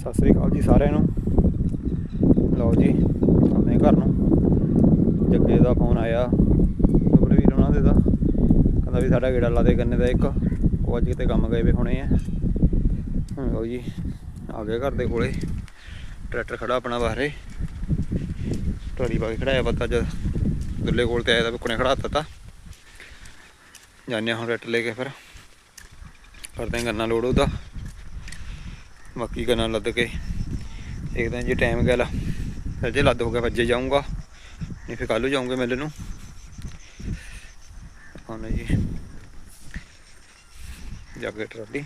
ਸਤਿ ਸ੍ਰੀ ਅਕਾਲ ਜੀ ਸਾਰਿਆਂ ਨੂੰ। ਲਓ ਜੀ, ਆਪਣੇ ਘਰ ਨੂੰ। ਜੱਗੇ ਦਾ ਫੋਨ ਆਇਆ ਸੁਖਰਵੀਰ ਉਹਨਾਂ ਦੇ ਦਾ। ਕਹਿੰਦਾ ਵੀ ਸਾਡਾ ਗੇੜਾ ਲਾ ਦੇ ਗੰਨੇ ਦਾ ਇੱਕ। ਉਹ ਅੱਜ ਕਿਤੇ ਕੰਮ ਗਏ ਵੇ ਹੋਣੇ ਆ। ਹੁਣ ਲਓ ਜੀ, ਆ ਗਏ ਘਰ ਦੇ ਕੋਲੇ। ਟਰੈਕਟਰ ਖੜਾ ਆਪਣਾ ਬਾਹਰੇ। ਟਰਾਲੀ ਪਾ ਕੇ ਖੜਾਇਆ ਪਤਾ ਜਦ ਦੁੱਲੇ ਕੋਲ ਤੇ ਆਇਆ ਤਾਂ ਕੋਨੇ ਖੜਾ ਦਿੱਤਾ। ਤਾ ਜਾਂਦੇ ਹਾਂ ਹੁਣ ਟਰੈਕਟਰ ਲੈ ਕੇ ਫਿਰ। ਕਰਦੇ ਗੰਨਾ ਲੋਡ ਉਹਦਾ। ਬਾਕੀ ਗੰਨਾ ਲੱਦ ਕੇ ਦੇਖਦੇ ਜੇ ਟਾਈਮ ਗਿਆ ਲਾ। ਫਿਰ ਲੱਦ ਹੋ ਗਿਆ, ਵੱਜੇ ਜਾਊਂਗਾ। ਨਹੀਂ ਫਿਰ ਕੱਲ੍ਹ ਜਾਊਂਗੇ ਮਿਲ ਨੂੰ। ਹੁਣ ਜੀ। ਜਾ ਕੇ ਟਰਾਲੀ।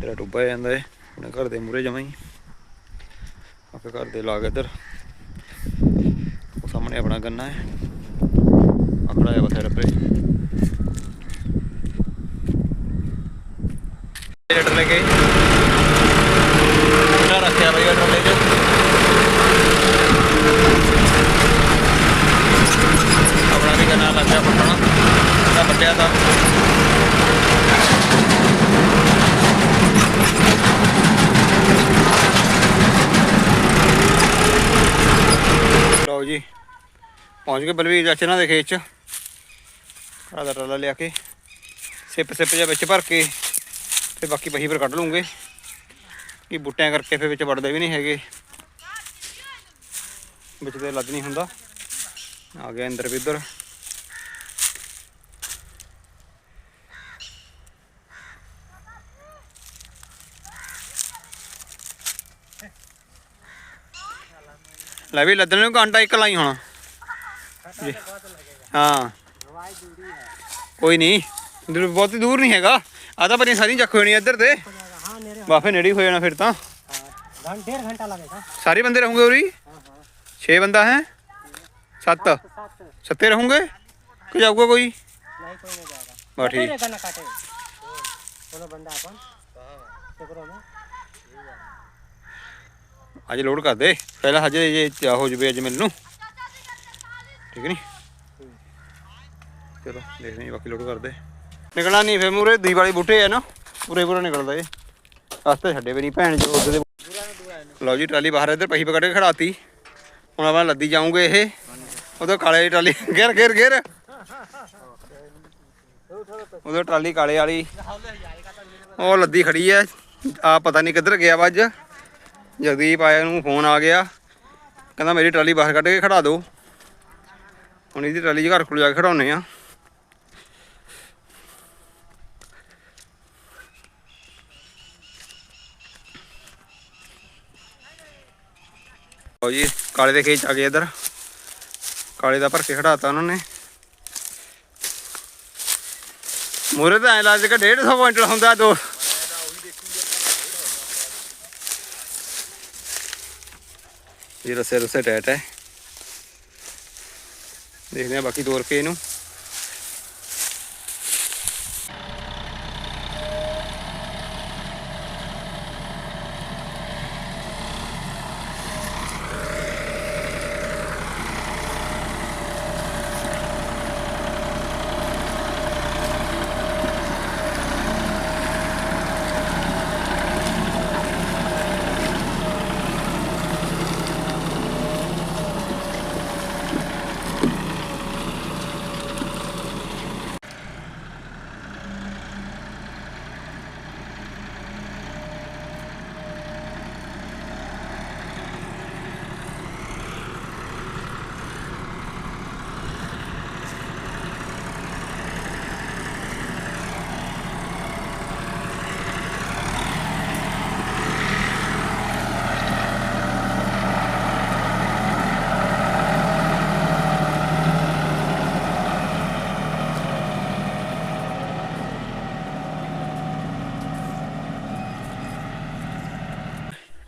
ਤੇਰਾ ਡੁੱਬਾ ਜਾਂਦਾ ਹੈ ਆਪਣੇ ਘਰ ਦੇ ਮੂਰੇ ਜਮਾਂ ਹੀ। ਆਪੇ ਘਰ ਦੇ ਲਾਗ ਇੱਧਰ। ਉਹ ਸਾਹਮਣੇ ਆਪਣਾ ਗੰਨਾ ਹੈ ਆਪਣਾ ਹੈ ਬਥੇਰਾ ਪਰੇ ਰੇਟ ਲੈ ਕੇ। ਇਹਨਾਂ ਰੱਖਿਆ ਬਈ ਉਹ ਲਓ ਜੀ, ਪਹੁੰਚ ਗਏ ਬਲਵੀਰ ਚਾਚੇ ਨਾਲ ਦੇ ਖੇਤ ਚ। ਆਹ ਦਾ ਟਰਾਲਾ ਲਿਆ ਕੇ ਸਿੱਪ ਸਿੱਪ ਜਿਹਾ ਵਿੱਚ ਭਰ ਕੇ। ਤੇ ਬਾਕੀ ਪਹੀ ਪਰ ਕੱਢ ਲੂੰਗੇ। ਕਿ ਬੁੱਟਿਆਂ ਕਰਕੇ ਫਿਰ ਵਿੱਚ ਵੜਦੇ ਵੀ ਨਹੀਂ ਹੈਗੇ। ਵਿੱਚ ਤੇ ਲੱਦ ਨਹੀਂ ਹੁੰਦਾ। ਆ ਗਿਆ ਅੰਦਰ ਵੀ ਇੱਧਰ ਲੈ ਵੀ ਲੱਦਣ ਨੂੰ ਘੰਟਾ ਇੱਕ ਲਾਈ ਹੋਣਾ। ਜੀ। ਹਾਂ। ਕੋਈ ਨਹੀਂ। ਦੂਰ ਬਹੁਤ ਦੂਰ ਨਹੀਂ ਹੈਗਾ। ਆ ਤਾਂ ਪਰੀ ਸਾਰੀ ਚੱਕ ਹੋਣੀ ਇੱਧਰ ਤੇ हाँ मेरे ਵਾਫੇ ਨੇੜੇ ਹੀ ਹੋ ਜਾਣਾ ਫਿਰ ਤਾਂ हाँ, घं- डेढ़ घंटा लगेगा ਸਾਰੇ ਬੰਦੇ ਰਹੋਗੇ ਉਰੀ हाँ हाँ 6 ਬੰਦਾ ਹੈ 7 सात ਸੱਤੇ ਰਹੋਗੇ ਕਿ ਜਾਊਗਾ ਕੋਈ नहीं कोई नहीं जाएगा बा ठीक। कटे रे गन्ना काटे कोनो बंदा अपन एकरो में ਅੱਜ ਲੋਡ ਕਰ ਦੇ ਪਹਿਲਾਂ ਹਜੇ ਜੇ ਚਾਹ ਹੋ ਜਵੇ ਅੱਜ ਮੈਨੂੰ ਠੀਕ ਨਹੀਂ ਚਲੋ ਦੇਖਦੇ ਹਾਂ ਬਾਕੀ ਲੋਡ ਕਰਦੇ ਨਿਕਲਣਾ ਨਹੀਂ ਫੇ ਮੂਰੇ ਦੀਵਾਲੀ ਬੂਟੇ ਆ ਨਾ ਪੂਰੇ ਪੂਰਾ ਨਿਕਲਦਾ ਇਹ। ਰਸਤੇ ਛੱਡੇ ਵੀ ਨਹੀਂ ਭੈਣ ਚੋ ਉਹਦੇ ਲਓ ਜੀ, ਟਰਾਲੀ ਬਾਹਰ ਇੱਧਰ ਪਹੀ ਪਕੜ ਕੇ ਖੜਾਤੀ। ਹੁਣ ਆਪਾਂ ਲੱਦੀ ਜਾਉਂਗੇ ਇਹ। ਉਦੋਂ ਕਾਲੇ ਦੀ ਟਰਾਲੀ, ਘੇਰ ਘੇਰ ਘੇਰ। ਉਦੋਂ ਟਰਾਲੀ ਕਾਲੇ ਵਾਲੀ। ਉਹ ਲੱਦੀ ਖੜੀ ਐ। ਆ ਪਤਾ ਨਹੀਂ ਕਿੱਧਰ ਗਿਆ ਵਾ ਅੱਜ। ਜਗਦੀਪ ਆਇਆ ਨੂੰ ਫੋਨ ਆ ਗਿਆ। ਕਹਿੰਦਾ ਮੇਰੀ ਟਰਾਲੀ ਬਾਹਰ ਕੱਢ ਕੇ ਖੜਾ ਦਿਓ। ਹੁਣ ਇਹਦੀ ਟਰਾਲੀ ਘਰ ਕੋਲ ਜਾ ਕੇ ਖੜਾਉਨੇ ਆ। ਲਓ ਜੀ, ਕਾਲੇ ਦੇ ਖੇਚ ਆ ਗਏ ਇੱਧਰ। ਕਾਲੇ ਦਾ ਭਰ ਕੇ ਖੜਾਤਾ ਉਹਨਾਂ ਨੇ। ਮੂਰੇ ਤਾਂ ਐ ਲੱਗ ਕੇ 150 ਕੁਇੰਟਲ ਹੁੰਦਾ ਦੋ। ਇਹ ਰਸੇ ਰਸੇ ਟੈਟ ਹੈ। ਦੇਖਦੇ ਆ ਬਾਕੀ ਤੋਰ ਕੇ ਇਹਨੂੰ।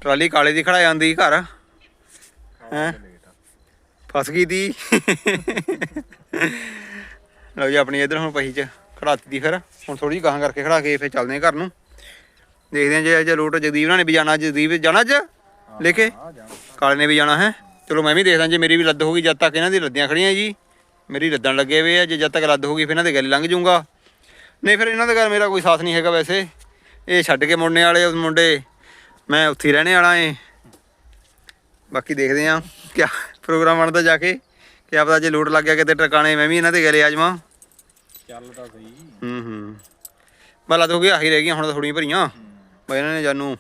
ਟਰਾਲੀ ਕਾਲੇ ਦੀ ਖੜਾ ਜਾਂਦੀ ਘਰ। ਹੈ? ਫਸ ਗਈ ਦੀ ਲਓ ਜੀ ਆਪਣੀ ਇਧਰ ਹੁਣ ਪਹੀ ਚ ਖੜਾਤੀ ਦੀ ਫਿਰ। ਹੁਣ ਥੋੜੀ ਗਾਹਾਂ ਕਰਕੇ ਖੜਾ ਕੇ ਫਿਰ ਚੱਲਦੇ ਆ ਘਰ ਨੂੰ। ਦੇਖਦੇ ਆ ਜੇ ਜੇ ਲੋਟ ਜਗਦੀਪ ਨਾਲ ਨੇ ਵੀ ਜਾਣਾ ਜਗਦੀਪ ਜਾਣਾ ਅੱਜ? ਲੈ ਕੇ? ਕਾਲੇ ਨੇ ਵੀ ਜਾਣਾ ਹੈ? ਚਲੋ ਮੈਂ ਵੀ ਦੇਖਦਾ ਜੇ ਮੇਰੀ ਵੀ ਲੱਦ ਹੋ ਗਈ ਜਦ ਤੱਕ ਇਹਨਾਂ ਦੀ ਲੱਦੀਆਂ ਖੜੀਆਂ ਜੀ। ਮੇਰੀ ਲੱਦਣ ਲੱਗੇ ਹੋਏ ਆ ਜੇ ਜਦ ਤੱਕ ਲੱਦ ਹੋ ਗਈ ਫਿਰ ਇਹਨਾਂ ਦੇ ਗੱਲ ਲੰਘ ਜਾਊਗਾ। ਨਹੀਂ ਫਿਰ ਇਹਨਾਂ ਦੇ ਘਰ ਮੇਰਾ ਕੋਈ ਸਾਥ ਨਹੀਂ ਹੈਗਾ ਵੈਸੇ। ਇਹ ਛੱਡ ਕੇ ਮੁੜਨੇ ਵਾਲੇ ਮੁੰਡੇ। ਮੈਂ ਉੱਥੇ ਹੀ ਰਹਿਣੇ ਵਾਲਾ ਏ। ਬਾਕੀ ਦੇਖਦੇ ਆ ਕਿਆ ਪ੍ਰੋਗਰਾਮ ਬਣਦਾ ਜਾ ਕੇ ਕਿ ਆਪਦਾ ਜੇ ਲੋਡ ਲੱਗ ਗਿਆ ਕਿਤੇ ਟਿਕਾਣੇ ਮੈਂ ਵੀ ਇਹਨਾਂ ਤੇ ਗਲੇ ਆਜਮਾ ਚੱਲ ਤਾਂ ਸਹੀ। ਹੂੰ ਹੂੰ। ਬਲਾ ਤਾਂ ਹੋ ਗਿਆ ਆਹੀ ਰਹਿ ਗਈਆਂ ਹੁਣ ਤਾਂ ਥੋੜੀਆਂ ਭਰੀਆਂ। ਬਈ ਇਹਨਾਂ ਨੇ ਜਾਨੂੰ।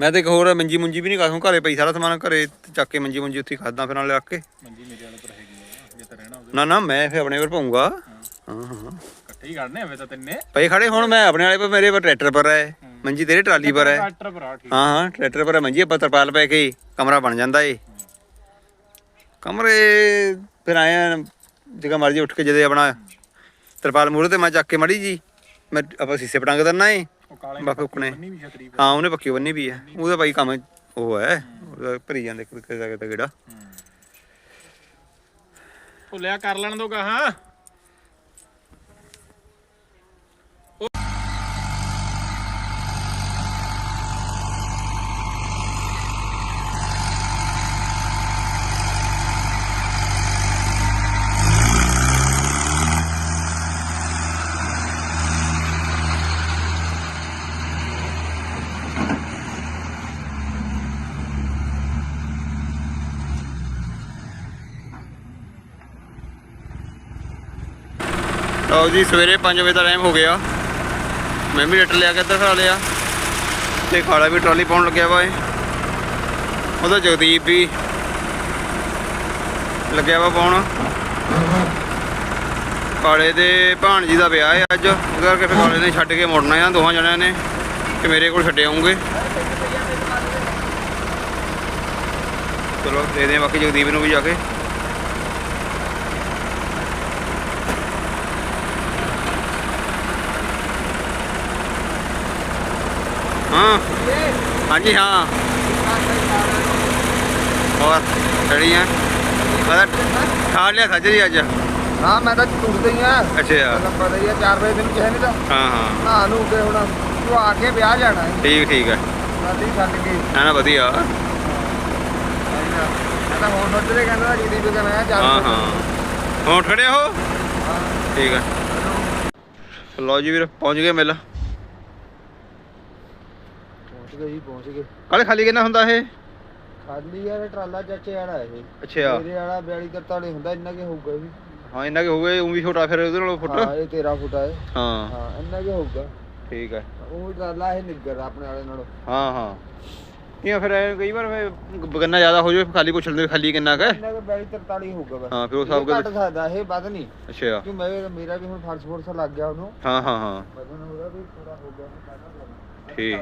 ਮੈਂ ਤੇ ਇੱਕ ਹੋਰ ਮੰਜੀ ਮੁੰਜੀ ਵੀ ਨਹੀਂ ਕਾਸੂ ਘਰੇ ਪਈ ਸਾਰਾ ਸਮਾਨ ਘਰੇ ਚੱਕ ਕੇ ਮੰਜੀ ਮੁੰਜੀ ਉੱਥੇ ਹੀ ਖਾਦਾ ਫਿਰ ਨਾਲ ਰੱਖ ਕੇ। ਮੰਜੀ ਮੇਰੇ ਵਾਲੇ ਪਰ ਹੈਗੀ ਆ ਜੇ ਤਾਂ ਰਹਿਣਾ ਉਹਦੇ ਨਾ ਨਾ ਮੈਂ ਫਿਰ ਆਪਣੇ ਪਰ ਪਾਉਂਗਾ। ਹਾਂ। ਹਾਂ ਇਕੱਠੇ ਹੀ ਕੱਢਨੇ ਹੋਵੇ ਤਾਂ ਤਿੰਨੇ। ਪਈ ਖੜੇ ਹੁਣ ਮੈਂ ਆਪਣੇ ਵਾਲੇ ਪਰ ਮੇਰੇ ਪਰ ਟਰੈਕਟਰ ਪਰ ਹੈ। ਮੰਜੀ ਤੇਰੇ ਟਰਾਲੀ ਪਰ ਹੈ। ਟਰੈਕਟਰ ਭਰਾ ਠੀਕ। ਹਾਂ ਹਾਂ ਟਰੈਕਟਰ ਪਰ ਹੈ ਮੰਜੀ ਆਪਾਂ ਤਰਪਾਲ ਪੈ ਕੇ ਕਮਰਾ ਬਣ ਜਾਂਦਾ ਏ। ਕਮਰੇ ਫਿਰ ਆਏ ਆ ਜਗਾ ਮਰਜ਼ੀ ਉੱਠ ਕੇ ਜਦੇ ਆਪਣਾ ਤਰਪਾਲ ਮੂਹਰੇ ਤੇ ਮੈਂ ਚੱਕ ਕੇ ਮੜੀ ਜੀ ਮੈਂ ਆਪਾਂ ਸੀਸੇ ਪਟੰਗ ਦਰਨਾ ਏ ਵੀ ਛਤਰੀ ਹਾਂ ਉਹਨੇ ਪੱਕੀ ਬੰਨੀ ਵੀ ਹੈ। ਉਹਦਾ ਬਾਈ ਕੰਮ ਉਹ ਹੈ ਉਹਦਾ ਭਰੀ ਜਾਂਦੇ ਕਿਤੇ ਦਾ ਕਿਤੇ ਗੇੜਾ ਭੁੱਲਿਆ ਕਰ ਲੈਣ ਦੋ ਹਾਂ ਲਓ ਜੀ, ਸਵੇਰੇ 5 ਵਜੇ ਦਾ ਟਾਈਮ ਹੋ ਗਿਆ। ਮੈਂ ਵੀ ਲੈਟਰ ਲਿਆ ਕੇ ਇੱਧਰ ਖਾ ਲਿਆ। ਤੇ ਖਾਲਾ ਵੀ ਟਰਾਲੀ ਪਾਉਣ ਲੱਗਿਆ ਵਾ ਇਹ। ਉਹਦਾ ਜਗਦੀਪ ਵੀ ਲੱਗਿਆ ਵਾ ਪਾਉਣ। ਕਾਲੇ ਦੇ ਭਾਣਜੀ ਦਾ ਵਿਆਹ ਹੈ ਅੱਜ। ਉਹਦੇ ਕਰਕੇ ਫਿਰ ਕਾਲੇ ਨੇ ਛੱਡ ਕੇ ਮੁੜਨਾ ਆ, ਦੋਹਾਂ ਜਣਿਆਂ ਨੇ। ਕਿ ਮੇਰੇ ਕੋਲ ਛੱਡੇ ਆਉਂਗੇ। ਚਲੋ, ਦੇ ਦੇ ਬਾਕੀ ਜਗਦੀਪ ਨੂੰ ਵੀ ਜਾ ਕੇ। ਹਾਂ। ਹਾਂਜੀ ਹਾਂ। ਹੋਰ ਰੈਡੀ ਆ? ਮੈਂ ਖਾ ਲਿਆ ਸੱਜਰੀ ਅੱਜ। ਹਾਂ ਮੈਂ ਤਾਂ ਟੁੱਟਦਾ ਆ। ਅੱਛਾ। ਪਤਾ ਹੀ ਆ 4 ਵਜੇ ਤੈਨੂੰ ਕਿਹਾ ਨਹੀਂ ਤਾਂ ਹਾਂ ਹਾਂ। ਨਾ ਨੂੰ ਕੇ ਹੁਣ ਤੂੰ ਆ ਕੇ ਵਿਆਹ ਜਾਣਾ ਹੈ। ਠੀਕ ਠੀਕ ਹੈ ਨਾਲੀ ਛੱਡ ਕੇ। ਨਾ ਨਾ ਵਧੀਆ। ਤਾਂ ਹੁਣ ਸੋਚਦੇ ਕਹਿੰਦਾ ਜੀਡੀ ਵੀ ਹੈ ਚੱਲ। ਹਾਂ ਹਾਂ। ਹੁਣ ਖੜੇ ਹੋ? ਠੀਕ ਹੈ ਲਓ ਜੀ ਵੀਰ ਪਹੁੰਚ ਗਏ ਮਿਲ। ਪਹੁੰਚ ਗਏ। ਕਾਲੇ ਖਾਲੀ ਕਿੰਨਾ ਹੁੰਦਾ ਇਹ? ਖਾਲੀ ਯਾਰ ਟਰਾਲਾ ਚਾਚੇ ਵਾਲਾ ਇਹ। ਅੱਛਾ। ਮੇਰੇ ਵਾਲਾ 42 43 ਹੁੰਦਾ ਇੰਨਾ ਕਿ ਹੋਊਗਾ ਵੀ। ਹਾਂ ਇੰਨਾ ਕਿ ਹੋ ਗਏ ਉਹ ਵੀ ਛੋਟਾ ਫਿਰ ਉਹਦੇ ਨਾਲੋਂ ਫੁੱਟ? ਹਾਂ ਇਹ 13 ਫੁੱਟ ਹੈ ਹਾਂ। ਹਾਂ ਇੰਨਾ ਕਿ ਹੋਊਗਾ। ਠੀਕ ਹੈ ਉਹ ਟਰਾਲਾ ਇਹ ਨਿੱਗਰ ਆਪਣੇ ਵਾਲੇ ਨਾਲੋਂ। ਹਾਂ ਹਾਂ। ਇਹ ਫਿਰ ਕਈ ਵਾਰ ਬਗੰਨਾ ਜ਼ਿਆਦਾ ਹੋ ਜਾਵੇ ਖਾਲੀ ਪੁੱਛ ਲੈਂਦੇ ਖਾਲੀ ਕਿੰਨਾ ਕੁ ਹੈ? ਇੰਨਾ ਕਿ 42 43 ਹੋਊਗਾ ਬਸ। ਹਾਂ ਫਿਰ ਇਹ ਹਿਸਾਬ ਘੱਟ ਸਕਦਾ ਇਹ ਵੱਧ ਨਹੀਂ। ਅੱਛਾ। ਕਿਉਂ ਮੈਂ ਮੇਰਾ ਵੀ ਹੁਣ ਫਰਸ ਫੁਰਸ ਲੱਗ ਗਿਆ ਉਹਨੂੰ। ਹਾਂ ਹਾਂ ਹਾਂ। ਵਜਨ ਉਹਦਾ ਵੀ ਥੋੜਾ ਹੋ ਗਿਆ ਹੁਣ ਪਹਿਲਾਂ ਨਾਲੋਂ। ਠੀਕ।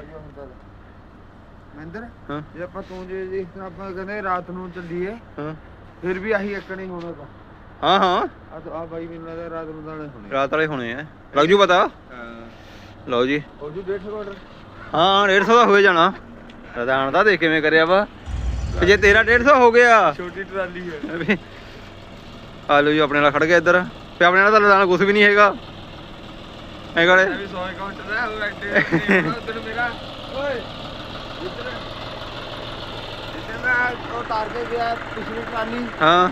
ਮਹਿੰਦਰ ਹਾਂ। ਜੇ ਆਪਾਂ ਤੂੰ ਜੇ ਜਿਸ ਤਰ੍ਹਾਂ ਆਪਾਂ ਕਹਿੰਦੇ ਰਾਤ ਨੂੰ ਚੱਲੀਏ ਹਾਂ। ਫਿਰ ਵੀ ਆਹੀ ਇੱਕ ਨਹੀਂ ਹੋਣਾ ਤਾਂ। ਹਾਂ ਹਾਂ। ਆ ਤਾਂ ਆ ਬਾਈ ਮੈਨੂੰ ਲੱਗਦਾ ਰਾਤ ਨੂੰ ਦਾਣੇ ਹੋਣੇ ਰਾਤ ਵਾਲੇ ਹੋਣੇ ਆ। ਲੱਗ ਜੂ ਪਤਾ? ਹਾਂ। ਲਓ ਜੀ। ਹੋ ਜੂ 150 ਆਰਡਰ ਹਾਂ 150 ਦਾ ਹੋਏ ਜਾਣਾ। ਰਦਾਨ ਦਾ ਦੇਖ ਕਿਵੇਂ ਕਰਿਆ ਵਾ। ਜੇ ਤੇਰਾ 150 ਹੋ ਗਿਆ। ਛੋਟੀ ਟਰਾਲੀ ਹੈ ਆ ਲਓ ਜੀ ਆਪਣੇ ਨਾਲ ਖੜ ਗਿਆ ਇੱਧਰ। ਤੇ ਆਪਣੇ ਨਾਲ ਤਾਂ ਲਦਾਨ ਕੁਝ ਵੀ ਨਹੀਂ ਹੈਗਾ। ਐ ਗਾਲੇ? ਵੀ 100 ਅਕਾਊਂਟ ਦਾ ਉਹ ਐਡੇ ਉਧਰ ਮੇਰਾ। ਓਏ। ਇੱਧਰ ਇੱਧਰ ਮੈਂ ਉਹ ਤਾਰ ਕੇ ਗਿਆ ਪਿਛਲੀ ਟਰਾਲੀ ਹਾਂ।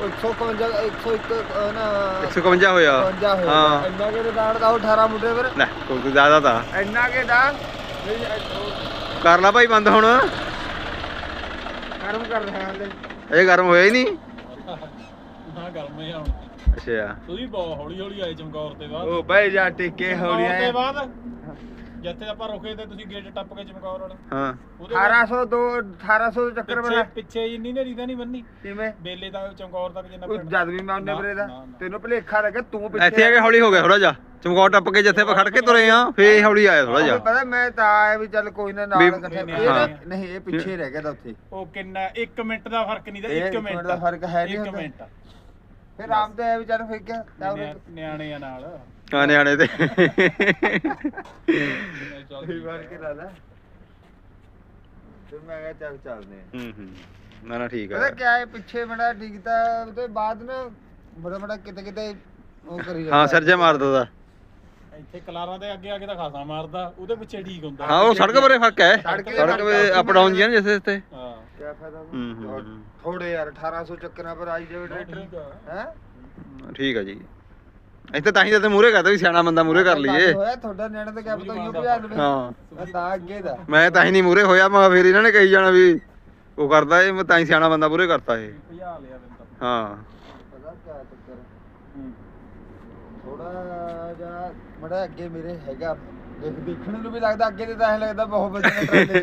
ਉਹ 151 101 ਅਹ ਨਾ 151 ਹੋਇਆ। 51 ਹੋਇਆ। ਹਾਂ। ਇੰਨਾ ਕੇ ਦਾੜ ਦਾ ਉਹ 18 ਮੁੰਡੇ ਫਿਰ। ਲੈ ਕੋਈ ਜ਼ਿਆਦਾ ਤਾਂ। ਇੰਨਾ ਕੇ ਦਾ ਕਰ ਲਾ ਭਾਈ ਬੰਦ ਹੁਣ। ਕਰਮ ਕਰ ਰਿਹਾ ਹਾਲੇ। ਇਹ ਗਰਮ ਹੋਇਆ ਹੀ ਨਹੀਂ। ਹਾਂ ਗਰਮ ਹੈ ਹੁਣ। ਅੱਛਾ। ਤੁਸੀਂ ਬਹੁਤ ਹੌਲੀ ਹੌਲੀ ਆਏ ਚਮਕੌਰ ਤੇ ਬਾਅਦ। ਉਹ ਬਈ ਜਾ ਟਿੱਕੇ ਹੌਲੀ ਚਮਕੌਰ ਤੇ ਬਾਅਦ? ਜਿੱਥੇ ਆਪਾਂ ਰੁਕੇ ਤੇ ਤੁਸੀਂ ਗੇਟ ਟੱਪ ਕੇ ਚਮਕੌਰ ਵਾਲਾ। ਹਾਂ। ਉਹਦੇ ਬਾਅਦ 1802 1800 ਦੇ ਚੱਕਰ ਪਿੱਛੇ ਬਣਾ। ਪਿੱਛੇ ਇੰਨੀ ਨੇਰੀ ਤਾਂ ਨਹੀਂ ਬੰਨੀ। ਕਿਵੇਂ? ਬੇਲੇ ਤੱਕ ਚਮਕੌਰ ਤੱਕ ਜਿੰਨਾ ਉਹ ਪਿੰਡ ਜਦ ਵੀ ਮੈਂ ਉਹਨੇ ਬਰੇ ਦਾ। ਨਾ, ਨਾ। ਤੈਨੂੰ ਭਲੇਖਾ ਲੱਗਾ ਤੂੰ ਪਿੱਛੇ ਇੱਥੇ ਆ ਕੇ ਹੌਲੀ ਹੋ ਗਿਆ ਥੋੜਾ ਜਿਹਾ। ਚਮਕੌਰ ਟੱਪ ਕੇ ਜਿੱਥੇ ਆਪਾਂ ਖੜ ਕੇ ਤੁਰੇ ਆ ਫੇਰ ਹੌਲੀ ਆਇਆ ਥੋੜਾ ਜਿਹਾ। ਪਤਾ ਮੈਂ ਤਾਂ ਆਇਆ ਵੀ ਚੱਲ ਕੋਈ ਨਾ ਨਾਲ ਵੀ- ਇਕੱਠੇ ਨਹੀਂ, ਇਹ ਨਾ- ਹਾਂ। ਨਹੀਂ ਇਹ ਪਿੱਛੇ ਰਹਿ ਗਿਆ ਤਾਂ ਉੱਥੇ। ਉਹ ਕਿੰਨਾ 1 ਮਿੰਟ ਦਾ ਫ਼ਰਕ ਨਹੀਂ ਦਾ ਇਹ 1 ਇੱਕ ਮਿੰਟ ਮਿੰਟ ਦਾ ਫ਼ਰਕ ਹੈ ਨਹੀਂ ਇੱਕ ਹੁੰਦਾ। ਮਿੰਟ। ਫਿਰ ਆਮ ਤੇ ਆਇਆ ਵੀ ਚੱਲ ਫਿਰ ਤਾਂ ਨਿਆ- ਨਿਆਣੇ ਆ ਨਾਲ। ਆ ਨਿਆਣੇ ਤੇ। ਫਿਰ ਵਾਰ ਕੇ ਲਾ ਲੈ। ਫਿਰ ਮੈਂ ਕਿਹਾ ਚੱਲ ਚੱਲਦੇ ਆ। ਹੂੰ ਹੂੰ। ਨਾ ਨਾ ਠੀਕ ਪਤਾ ਹੈ ਕਿਆ ਹੈ ਪਿੱਛੇ ਬੜਾ ਡਿੱਗਦਾ ਉਹਦੇ ਬਾਅਦ ਨਾ ਬੜਾ ਬੜਾ ਕਿਤੇ ਕਿਤੇ ਉਹ ਕਰੀ ਜਾਂਦਾ। ਹਾਂ ਸਰਜਾ ਮਾਰਦਾ ਦਾ ਇੱਥੇ ਕਲਾਰਾਂ ਦੇ ਅੱਗੇ ਆ ਕੇ ਤਾਂ ਖਾਸਾ ਮਾਰਦਾ ਉਹਦੇ ਪਿੱਛੇ ਠੀਕ ਹੁੰਦਾ। ਹਾਂ ਉਹ ਸੜਕ ਬਾਰੇ ਫ਼ਰਕ ਹੈ। ਸੜਕ ਦੇ ਹੈ, ਅਪ ਡਾਊਨ ਜੀ ਨੇ ਜਿਸ ਤੇ। ਹਾਂ। ਕਿਆ ਫਾਇਦਾ ਹੂੰ, ਹੂੰ। ਥੋੜੇ ਯਾਰ 1800 ਚੱਕਰਾਂ ਪਰ ਆਈ ਜਾਵੇ ਠੀਕ ਟਰੈਕਟਰ। ਆ। ਹੈ? ਠੀਕ ਹੈ ਜੀ। ਇੱਥੇ ਤਾਂ ਹੀ ਤਾਂ ਮੂਰੇ ਕਰਦਾ ਵੀ ਸਿਆਣਾ ਬੰਦਾ ਮੂਰੇ ਕਰ ਲਈਏ। ਹੋਇਆ ਤੁਹਾਡਾ ਨਿਆਣੇ ਤਾਂ ਕਿਆ ਪਤਾ ਯੂਪੀ ਆ ਲਵੇ ਹਾਂ। ਮੈਂ ਤਾਂ ਅੱਗੇ ਦਾ। ਮੈਂ ਤਾਂ ਹੀ ਨਹੀਂ ਮੂਰੇ ਹੋਇਆ ਮੈਂ ਫਿਰ ਇਹਨਾਂ ਨੇ ਕਹੀ ਜਾਣਾ ਵੀ ਉਹ ਕਰਦਾ ਇਹ ਮੈਂ ਤਾਂ ਹੀ ਸਿਆਣਾ ਬੰਦਾ ਮੂਰੇ ਕਰਤਾ ਇਹ। ਭਜਾ ਲਿਆ ਬਿੰਦਰ ਹਾਂ। ਪਤਾ ਕਿਆ ਚੱਕਰ ਥੋੜਾ ਜਿਹਾ ਮੜਾ ਅੱਗੇ ਮੇਰੇ ਹੈਗਾ। ਦੇਖ ਦੇਖਣ ਨੂੰ ਵੀ ਲੱਗਦਾ ਅੱਗੇ ਤੇ ਤਾਂ ਐ ਲੱਗਦਾ ਬਹੁਤ ਵਧੀਆ ਟਰਾਲੇ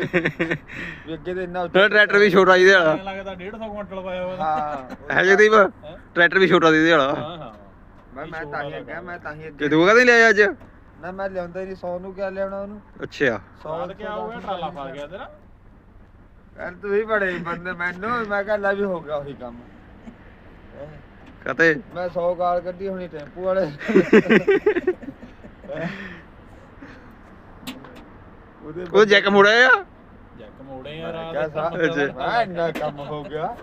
ਵੀ ਅੱਗੇ ਤੇ ਇੰਨਾ ਉੱਚਾ ਟਰੈਕਟਰ ਵੀ ਛੋਟਾ ਜਿਹਦੇ ਵਾਲਾ। ਲੱਗਦਾ 150 ਕੁਇੰਟਲ ਪਾਇਆ ਹੋਇਆ। ਹਾਂ ਹੈ ਜਗਦੀਪ ਟਰੈਕਟਰ ਵੀ ਛੋਟਾ ਜਿਹਦੇ ਵਾਲਾ। ਹਾਂ ਹਾਂ। ਮੈਂ ਮੈਂ ਤਾਂ ਹੀ ਅੱਗੇ ਮੈਂ ਤਾਂ ਹੀ? ਕਿ ਅੱਗੇ ਤੂੰ ਕਦੇ ਲਿਆ ਅੱਜ? ਨਾ ਮੈਂ ਲਿਆਉਂਦਾ ਹੀ ਨਹੀਂ 100 ਨੂੰ ਕਿਆ ਲਿਆਉਣਾ ਉਹਨੂੰ? ਅੱਛਾ। ਸਾਲ ਕਿਆ ਹੋ ਗਿਆ? ਟਰਾਲਾ ਫਸ ਗਿਆ ਤੇਰਾ? ਯਾਰ ਤੂੰ ਹੀ ਬੜੇ ਬੰਦੇ ਮੈਨੂੰ ਮੈਂ ਕਿਹਾ ਲੈ ਵੀ ਹੋ ਗਿਆ ਉਹੀ ਕੰਮ। ਹੈਂ। ਕਤੇ? ਮੈਂ 100 ਗਾਲ ਕੱਢੀ ਹੋਣੀ ਟੈਂਪੂ ਵਾਲੇ। ਉਹਦੇ ਉਹ ਜੈਕ ਮੁੜਿਆ ਆ? ਜੱਕ ਮੋੜੇ ਆ ਇੰਨਾ ਕੰਮ ਹੋ ਗਿਆ।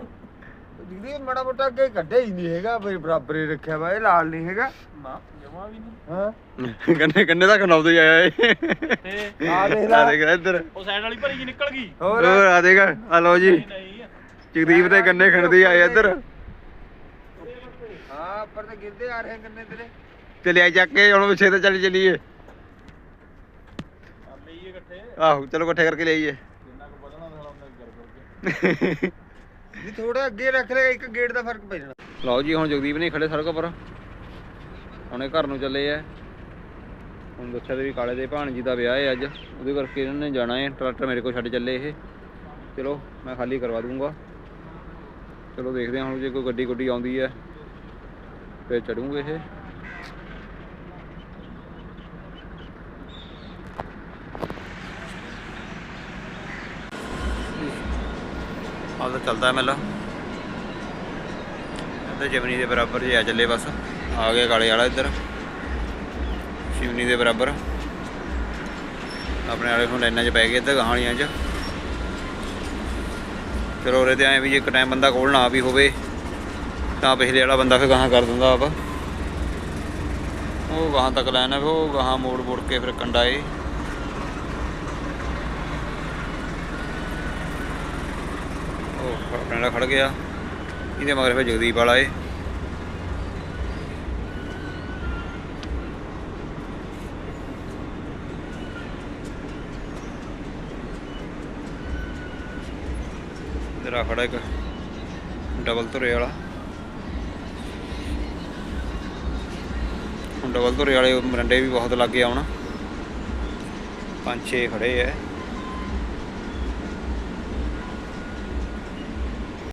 ਜਿਹੜੀ ਮੜਾ ਮੋਟਾ ਅੱਗੇ ਕੱਢਿਆ ਹੀ ਨਹੀਂ ਹੈਗਾ ਬਈ ਬਰਾਬਰ ਹੀ ਰੱਖਿਆ ਵਾ ਇਹ ਲਾਲ ਨਹੀਂ ਹੈਗਾ। ਨਾ ਜਮਾ ਵੀ ਨਹੀਂ। ਹਾਂ। ਗੰਨੇ ਗੰਨੇ ਦਾ ਖਨੌਦ ਹੀ ਆਇਆ ਏ ਤੇ ਆ ਦੇਖ ਆ ਲੈ ਦੇਖ ਇੱਧਰ। ਉਹ ਸਾਈਡ ਵਾਲੀ ਭਰੀ ਜੀ ਨਿਕਲ ਗਈ। ਹੋਰ। ਹੋਰ ਆ ਦੇਖ ਆ ਲਓ ਜੀ। ਜਗਦੀਪ ਦੇ ਗੰਨੇ ਖਣਦੀ ਆਏ ਇੱਧਰ। ਹਾਂ ਉੱਪਰ ਤੇ ਗਿਰਦੇ ਆ ਰਹੇ ਗੰਨੇ ਤੇਰੇ। ਤੇ ਲਿਆ ਚੱਕ ਕੇ ਹੁਣ ਪਿੱਛੇ ਤੇ ਚੱਲ ਚੱਲੀਏ। ਆ ਲਈਏ ਇਕੱਠੇ। ਆਹੋ ਚਲੋ ਇਕੱਠੇ ਕਰਕੇ ਲਿਆਈਏ। ਜਿੰਨਾ ਕੁ ਵਧਣਾ ਥੋੜਾ ਉਹਨਾਂ ਗਰ ਕਰਕੇ। ਜੀ ਥੋੜਾ ਅੱਗੇ ਰੱਖ ਲੈ ਇੱਕ ਗੇਟ ਦਾ ਫ਼ਰਕ ਪੈ ਜਾਣਾ। ਲਓ ਜੀ, ਹੁਣ ਜਗਦੀਪ ਨਹੀਂ ਖੜੇ ਸੜਕ ਪਰ ਹੁਣੇ ਘਰ ਨੂੰ ਚੱਲੇ ਆ। ਹੁਣ ਦੱਸਿਆ ਤੇ ਵੀ ਕਾਲੇ ਦੇ, ਭਾਣਜੀ ਦਾ ਵਿਆਹ ਹੈ ਅੱਜ। ਉਹਦੇ ਕਰਕੇ ਇਹਨਾਂ ਨੇ ਜਾਣਾ ਹੈ। ਟਰੈਕਟਰ ਮੇਰੇ ਕੋਲ ਛੱਡ ਚੱਲੇ ਇਹ। ਚਲੋ, ਮੈਂ ਖਾਲੀ ਕਰਵਾ ਦੂੰਗਾ। ਚਲੋ ਦੇਖਦੇ ਹਾਂ ਹੁਣ ਜੇ ਕੋਈ ਗੱਡੀ ਗੁੱਡੀ ਆਉਂਦੀ ਹੈ, ਫਿਰ ਚੜੂਗੇ ਇਹ। ਆਹ ਚੱਲਦਾ ਮੇਲਾ। ਇੱਧਰ ਜਮਨੀ ਦੇ ਬਰਾਬਰ ਜੇ ਆ ਚੱਲੇ ਬਸ। ਆ ਗਿਆ ਕਾਲੇ ਵਾਲਾ ਇੱਧਰ। ਸ਼ਿਵਨੀ ਦੇ ਬਰਾਬਰ। ਆਪਣੇ ਵਾਲੇ ਹੁਣ ਲਾਈਨਾਂ 'ਚ ਪੈ ਗਏ ਇੱਧਰ ਗਾਹਾਂ 'ਚ। ਫਿਰ ਉਹਦੇ ਤੇ ਐਂ ਵੀ ਜੇ ਇੱਕ ਟਾਈਮ ਬੰਦਾ ਕੋਲ ਨਾ ਵੀ ਹੋਵੇ, ਤਾਂ ਪਿਛਲੇ ਵਾਲਾ ਬੰਦਾ ਫਿਰ ਗਾਹਾਂ ਕਰ ਦਿੰਦਾ ਆਪ। ਉਹ ਗਾਹਾਂ ਤੱਕ ਲੈਣਾ ਫਿਰ ਉਹ ਗਾਹਾਂ ਮੋੜ ਮੋੜ ਕੇ ਫਿਰ ਕੰਡਾ ਏ ਖੜ ਗਿਆ। ਇਹਦੇ ਮਗਰ ਫਿਰ ਜਗਦੀਪ ਵਾਲਾ ਏ। ਤੇਰਾ ਖੜਾ ਇੱਕ ਡਬਲ ਧੁਰੇ ਵਾਲਾ। ਹੁਣ ਡਬਲ ਧੁਰੇ ਵਾਲੇ ਮਰੰਡੇ ਵੀ ਬਹੁਤ ਲੱਗੇ ਆਉਣ। ਪੰਜ ਛੇ ਖੜੇ ਐ